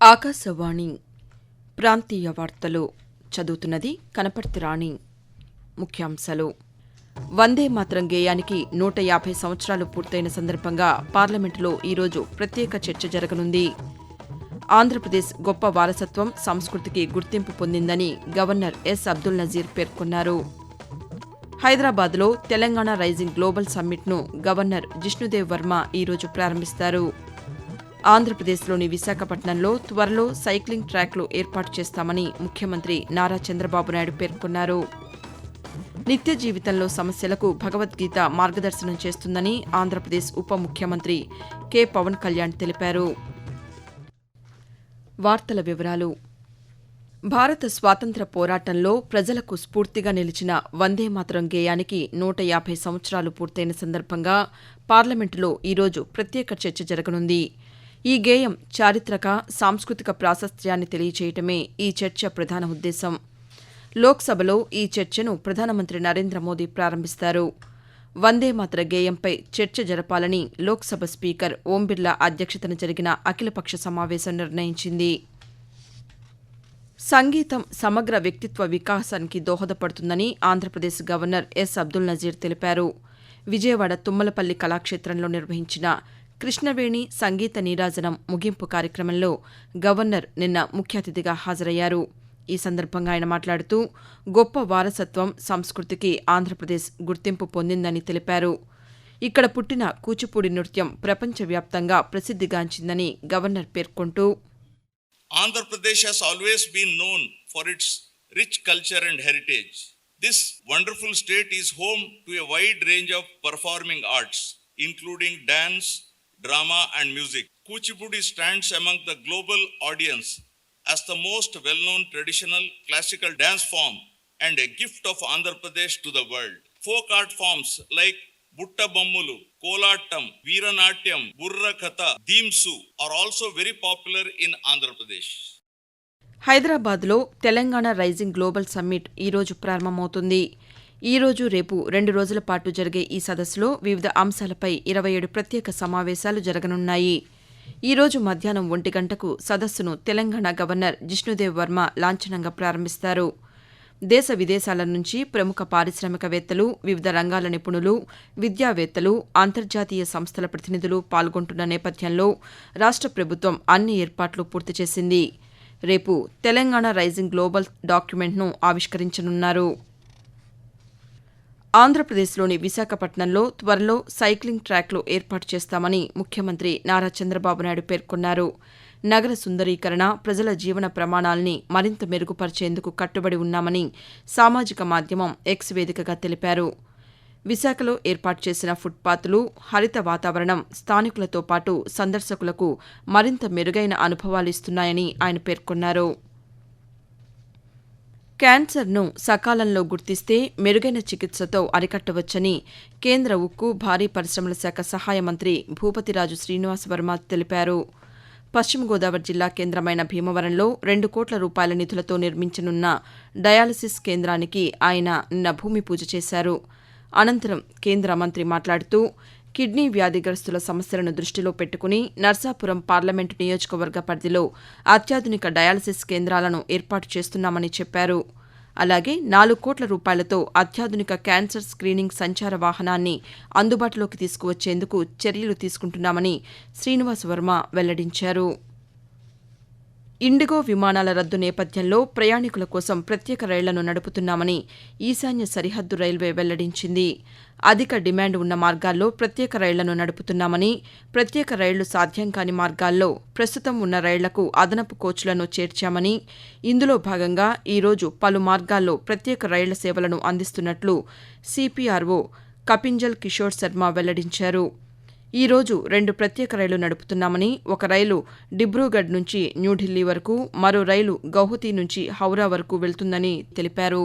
ఆకాశవాణి ప్రాంతీయ వార్తలు చదువుతున్నది కనపర్తి రాణి. ముఖ్యాంశాలు. వందే మాతరం గేయానికి నూట యాభై సంవత్సరాలు పూర్తయిన సందర్భంగా పార్లమెంటులో ఈరోజు ప్రత్యేక చర్చ జరగనుంది. ఆంధ్రప్రదేశ్ గొప్ప వారసత్వం సంస్కృతికి గుర్తింపు పొందిందని గవర్నర్ ఎస్. అబ్దుల్ నజీర్ పేర్కొన్నారు. హైదరాబాద్లో తెలంగాణ రైజింగ్ గ్లోబల్ సమ్మిట్ను గవర్నర్ జిష్ణుదేవ్ వర్మ ఈరోజు ప్రారంభిస్తారు. ఆంధ్రప్రదేశ్లోని విశాఖపట్నంలో త్వరలో సైక్లింగ్ ట్రాక్లు ఏర్పాటు చేస్తామని ముఖ్యమంత్రి నారా చంద్రబాబు నాయుడు పేర్కొన్నారు. నిత్య జీవితంలో సమస్యలకు భగవద్గీత మార్గదర్శనం చేస్తుందని ఆంధ్రప్రదేశ్ ఉప ముఖ్యమంత్రి కె. పవన్ కళ్యాణ్ తెలిపారు. వార్తల వివరాలు. భారత స్వాతంత్ర పోరాటంలో ప్రజలకు స్ఫూర్తిగా నిలిచిన వందే మాతరం గేయానికి నూట యాభై సంవత్సరాలు పూర్తయిన సందర్భంగా పార్లమెంటులో ఈరోజు ప్రత్యేక చర్చ జరగనుంది. ఈ గేయం చారిత్రక సాంస్కృతిక ప్రాశస్త్యాన్ని తెలియచేయటమే ఈ చర్చ ప్రధాన ఉద్దేశం. లోక్సభలో ఈ చర్చను ప్రధానమంత్రి నరేంద్ర మోదీ ప్రారంభిస్తారు. వందే మాత్ర గేయంపై చర్చ జరపాలని లోక్సభ స్పీకర్ ఓం బిర్లా అధ్యక్షతన జరిగిన అఖిలపక్ష సమావేశం నిర్ణయించింది. సంగీతం సమగ్ర వ్యక్తిత్వ వికాసానికి దోహదపడుతుందని ఆంధ్రప్రదేశ్ గవర్నర్ ఎస్ అబ్దుల్ నజీర్ తెలిపారు. విజయవాడ తుమ్మలపల్లి కళాక్షేత్రంలో నిర్వహించిన కృష్ణవేణి సంగీత నీరాజనం ముగింపు కార్యక్రమంలో గవర్నర్ నిన్న ముఖ్య అతిథిగా హాజరయ్యారు ఈ సందర్భంగా ఆయన మాట్లాడుతూ గొప్ప వారసత్వం సంస్కృతికి ఆంధ్రప్రదేశ్ గుర్తింపు పొందిందని తెలిపారు ఇక్కడ పుట్టిన కూచిపూడి నృత్యం ప్రపంచవ్యాప్తంగా ప్రసిద్ధిగాంచిందని గవర్నర్ పేర్కొంటూ Andhra Pradesh Pradesh has always been known for its rich culture and heritage. This wonderful state is home to a wide range of performing arts, including dance, drama, and music. Kuchipudi stands among the global audience as the most well known traditional classical dance form and a gift of Andhra Pradesh to the world. Folk art forms like Butta Bammulu, Kolattam, Veeranatyam, Burra Katha, Deemsu are also very popular in Andhra Pradesh. హైదరాబాద్లో Telangana rising global summit ఈరోజు ప్రారంభమవుతుంది ఈరోజు రేపు రెండు రోజుల పాటు జరిగే ఈ సదస్సులో వివిధ అంశాలపై ఇరవై ఏడు ప్రత్యేక సమావేశాలు జరగనున్నాయి. ఈరోజు మధ్యాహ్నం ఒంటి గంటకు సదస్సును తెలంగాణ గవర్నర్ జిష్ణుదేవ్ వర్మ లాంఛనంగా ప్రారంభిస్తారు. దేశ విదేశాల నుంచి ప్రముఖ పారిశ్రామికవేత్తలు వివిధ రంగాల నిపుణులు విద్యావేత్తలు అంతర్జాతీయ సంస్థల ప్రతినిధులు పాల్గొంటున్న నేపథ్యంలో రాష్ట ప్రభుత్వం అన్ని ఏర్పాట్లు పూర్తి చేసింది. రేపు తెలంగాణ రైజింగ్ గ్లోబల్ డాక్యుమెంట్ను ఆవిష్కరించనున్నారు. ఆంధ్రప్రదేశ్లోని విశాఖపట్నంలో త్వరలో సైక్లింగ్ ట్రాక్లు ఏర్పాటు చేస్తామని ముఖ్యమంత్రి నారా చంద్రబాబు నాయుడు పేర్కొన్నారు. నగర సుందరీకరణ ప్రజల జీవన ప్రమాణాల్ని మరింత మెరుగుపరిచేందుకు కట్టుబడి ఉన్నామని సామాజిక మాధ్యమం ఎక్స్ వేదికగా తెలిపారు. విశాఖలో ఏర్పాటు చేసిన ఫుట్పాత్లు హరిత వాతావరణం స్థానికులతో పాటు సందర్శకులకు మరింత మెరుగైన అనుభవాలు ఇస్తున్నాయని ఆయన పేర్కొన్నారు. క్యాన్సర్ను సకాలంలో గుర్తిస్తే మెరుగైన చికిత్సతో అరికట్టవచ్చని కేంద్ర ఉక్కు భారీ పరిశ్రమల శాఖ సహాయ మంత్రి భూపతిరాజు శ్రీనివాస్ వర్మ తెలిపారు. పశ్చిమ గోదావరి జిల్లా కేంద్రమైన భీమవరంలో రెండు కోట్ల రూపాయల నిధులతో నిర్మించనున్న డయాలసిస్ కేంద్రానికి ఆయన నిన్న భూమి పూజ చేశారు. అనంతరం కేంద్ర మంత్రి మాట్లాడుతూ కిడ్నీ వ్యాధిగ్రస్తుల సమస్యలను దృష్టిలో పెట్టుకుని నర్సాపురం పార్లమెంటు నియోజకవర్గ పరిధిలో అత్యాధునిక డయాలసిస్ కేంద్రాలను ఏర్పాటు చేస్తున్నామని చెప్పారు. అలాగే నాలుగు కోట్ల రూపాయలతో అత్యాధునిక క్యాన్సర్ స్క్రీనింగ్ సంచార వాహనాన్ని అందుబాటులోకి తీసుకువచ్చేందుకు చర్యలు తీసుకుంటున్నామని శ్రీనివాస్ వర్మ వెల్లడించారు. ఇండిగో విమానాల రద్దు నేపథ్యంలో ప్రయాణికుల కోసం ప్రత్యేక రైళ్ళను నడుపుతున్నామని ఈశాన్య సరిహద్దు రైల్వే వెల్లడించింది. అధిక డిమాండ్ ఉన్న మార్గాల్లో ప్రత్యేక రైళ్ళను నడుపుతున్నామని ప్రత్యేక రైళ్ళు సాధ్యం కాని మార్గాల్లో ప్రస్తుతం ఉన్న రైళ్ళకు అదనపు కోచ్లను చేర్చామని ఇందులో భాగంగా ఈరోజు పలు మార్గాల్లో ప్రత్యేక రైళ్ళ సేవలను అందిస్తున్నట్లు సిపిఆర్ఓ కపింజల్ కిషోర్ శర్మ వెల్లడించారు. ఈ రోజు రెండు ప్రత్యేక రైళ్ళు నడుపుతున్నామని ఒక రైలు డిబ్రూగఢ్ నుంచి న్యూఢిల్లీ వరకు మరో రైలు గౌహతి నుంచి హౌరా వరకు వెళ్తుందని తెలిపారు.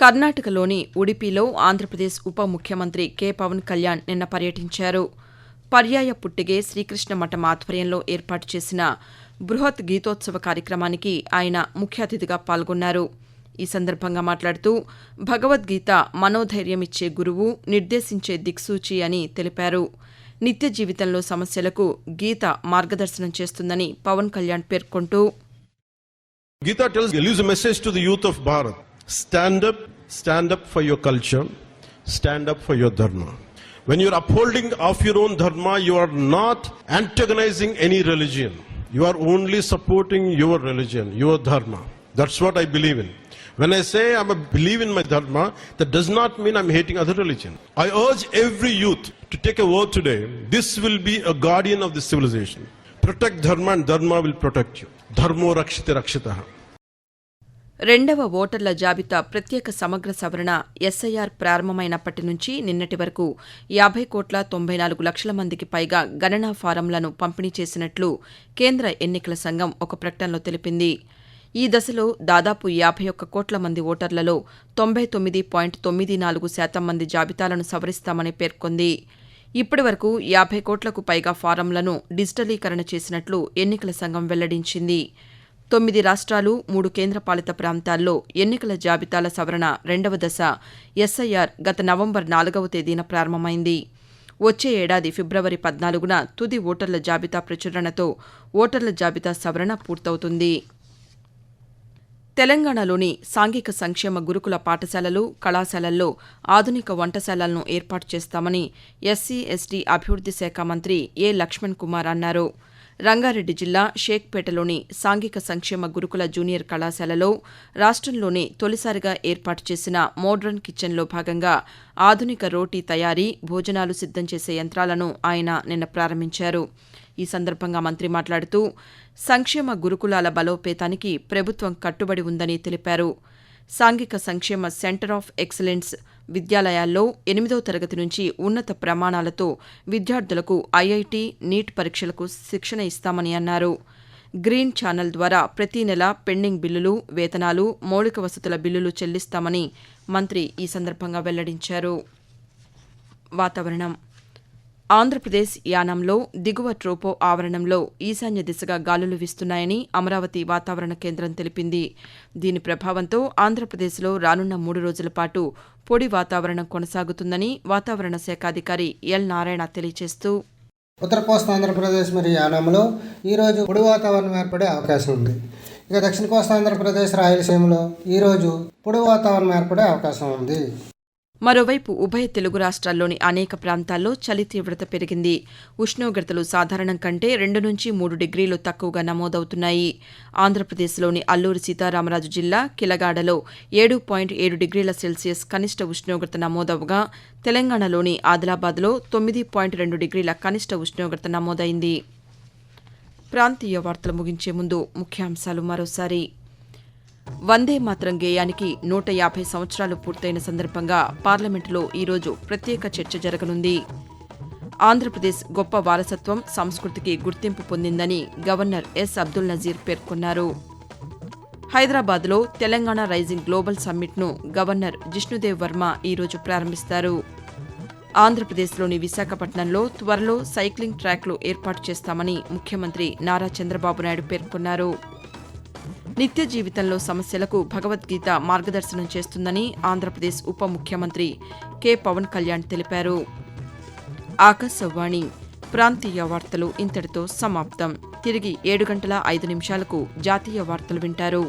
కర్ణాటకలోని ఉడిపిలో ఆంధ్రప్రదేశ్ ఉప ముఖ్యమంత్రి కె. పవన్ కళ్యాణ్ నిన్న పర్యటించారు. పర్యాయ పుట్టిగే శ్రీకృష్ణ మఠం ఆధ్వర్యంలో ఏర్పాటు చేసిన బృహత్ గీతోత్సవ కార్యక్రమానికి ఆయన ముఖ్య అతిథిగా పాల్గొన్నారు. ఈ సందర్భంగా మాట్లాడుతూ భగవద్గీత మనోధైర్యమిచ్చే గురువు నిర్దేశించే దిక్సూచి అని తెలిపారు. నిత్య జీవితంలో సమస్యలకు గీత మార్గదర్శనం చేస్తుందని పవన్ కళ్యాణ్ పేర్కొంటూ Geetha tells leaves a message to the. Stand up, stand up for your culture, stand up for your dharma. When you're upholding of your own dharma, you are not antagonizing any religion. You are only supporting your religion, your dharma. That's what I believe in. When I say I'm a believe in my dharma, that does not mean I'm hating other religion. I urge every youth to take a vote today. This will be a guardian of this civilization. Protect dharma and dharma will protect you. Dharmo rakshite rakshitaha. రెండవ ఓటర్ల జాబితా ప్రత్యేక సమగ్ర సవరణ SIR ప్రారంభమైనప్పటి నుంచి నిన్నటి వరకు యాభై కోట్ల తొంభై నాలుగు లక్షల మందికి పైగా గణనా ఫారంలను పంపిణీ చేసినట్లు కేంద్ర ఎన్నికల సంఘం ఒక ప్రకటనలో తెలిపింది. ఈ దశలో దాదాపు యాభై ఒక్క కోట్ల మంది ఓటర్లలో తొంభై తొమ్మిది పాయింట్ తొమ్మిది నాలుగు శాతం మంది జాబితాలను సవరిస్తామని పేర్కొంది. ఇప్పటి వరకు యాభై కోట్లకు పైగా ఫారంలను డిజిటలీకరణ చేసినట్లు ఎన్నికల సంఘం వెల్లడించింది. తొమ్మిది రాష్ట్రాలు మూడు కేంద్రపాలిత ప్రాంతాల్లో ఎన్నికల జాబితాల సవరణ రెండవ దశ ఎస్ఐఆర్ గత నవంబర్ నాలుగవ తేదీన ప్రారంభమైంది. వచ్చే ఏడాది ఫిబ్రవరి పద్నాలుగున తుది ఓటర్ల జాబితా ప్రచురణతో ఓటర్ల జాబితా సవరణ పూర్తవుతుంది. తెలంగాణలోని సాంఘిక సంక్షేమ గురుకుల పాఠశాలలు కళాశాలల్లో ఆధునిక వంటశాలలను ఏర్పాటు చేస్తామని ఎస్సీ ఎస్టీ అభివృద్ది శాఖ మంత్రి ఏ లక్ష్మణ్ కుమార్ అన్నారు. రంగారెడ్డి జిల్లా షేక్పేటలోని సాంఘిక సంక్షేమ గురుకుల జూనియర్ కళాశాలలో రాష్టంలోనే తొలిసారిగా ఏర్పాటు చేసిన మోడ్రన్ కిచెన్లో భాగంగా ఆధునిక రోటీ తయారీ భోజనాలు సిద్ధం చేసే యంత్రాలను ఆయన నిన్న ప్రారంభించారు. ఈ సందర్భంగా మంత్రి మాట్లాడుతూ సంక్షేమ గురుకులాల బలోపేతానికి ప్రభుత్వం కట్టుబడి ఉందని తెలిపారు. సాంఘిక సంక్షేమ సెంటర్ ఆఫ్ ఎక్సలెన్స్ విద్యాలయాల్లో ఎనిమిదో తరగతి నుంచి ఉన్నత ప్రమాణాలతో విద్యార్థులకు ఐఐటి నీట్ పరీక్షలకు శిక్షణ ఇస్తామని అన్నారు. గ్రీన్ ఛానల్ ద్వారా ప్రతి నెల పెండింగ్ బిల్లులు వేతనాలు మౌలిక వసతుల బిల్లులు చెల్లిస్తామని మంత్రి ఈ సందర్భంగా వెల్లడించారు. వాతావరణం ఆంధ్రప్రదేశ్ యానంలో దిగువ ట్రోపో ఆవరణంలో ఈశాన్య దిశగా గాలులు వీస్తున్నాయని అమరావతి వాతావరణ కేంద్రం తెలిపింది. దీని ప్రభావంతో ఆంధ్రప్రదేశ్లో రానున్న మూడు రోజుల పాటు పొడి వాతావరణం కొనసాగుతుందని వాతావరణ శాఖ అధికారి ఎల్ నారాయణ తెలియజేస్తూ ఉత్తర కోస్తా ఆంధ్రప్రదేశ్ మరియు యానాంలో ఈరోజు పొడి వాతావరణం ఏర్పడే అవకాశం ఉంది. ఇక దక్షిణ కోస్తా ఆంధ్రప్రదేశ్ రాయలసీమలో ఈరోజు పొడి వాతావరణం ఏర్పడే అవకాశం ఉంది. మరోవైపు ఉభయ తెలుగు రాష్ట్రాల్లోని అనేక ప్రాంతాల్లో చలి తీవ్రత పెరిగింది. ఉష్ణోగ్రతలు సాధారణం కంటే రెండు నుంచి మూడు డిగ్రీలు తక్కువగా నమోదవుతున్నాయి. ఆంధ్రప్రదేశ్లోని అల్లూరి సీతారామరాజు జిల్లా కిలగాడలో ఏడు పాయింట్ ఏడు డిగ్రీల సెల్సియస్ కనిష్ట ఉష్ణోగ్రత నమోదవగా తెలంగాణలోని ఆదిలాబాద్లో తొమ్మిది పాయింట్ రెండు డిగ్రీల కనిష్ట ఉష్ణోగ్రత నమోదైంది. ప్రాంతీయ వార్తలు ముగించే ముందు ముఖ్యాంశాలు మరోసారి. వందే మాత్రం గేయానికి నూట యాభై సంవత్సరాలు పూర్తయిన సందర్భంగా పార్లమెంటులో ఈరోజు ప్రత్యేక చర్చ జరగనుంది. ఆంధ్రప్రదేశ్ గొప్ప వారసత్వం సంస్కృతికి గుర్తింపు పొందిందని గవర్నర్ ఎస్. అబ్దుల్ నజీర్ పేర్కొన్నారు. హైదరాబాద్లో తెలంగాణ రైజింగ్ గ్లోబల్ సమ్మిట్ను గవర్నర్ జిష్ణుదేవ్ వర్మ ఈరోజు ప్రారంభిస్తారు. ఆంధ్రప్రదేశ్లోని విశాఖపట్నంలో త్వరలో సైక్లింగ్ ట్రాక్లు ఏర్పాటు చేస్తామని ముఖ్యమంత్రి నారా చంద్రబాబు నాయుడు పేర్కొన్నారు. నిత్య జీవితంలో సమస్యలకు భగవద్గీత మార్గదర్శనం చేస్తుందని ఆంధ్రప్రదేశ్ ఉప ముఖ్యమంత్రి కె. పవన్ కళ్యాణ్ తెలిపారు. ఆకాశవాణి ప్రాంతీయ వార్తలు ఇంతటితో సమాప్తం. తిరిగి ఏడు గంటల ఐదు నిమిషాలకు జాతీయ వార్తలు వింటారు.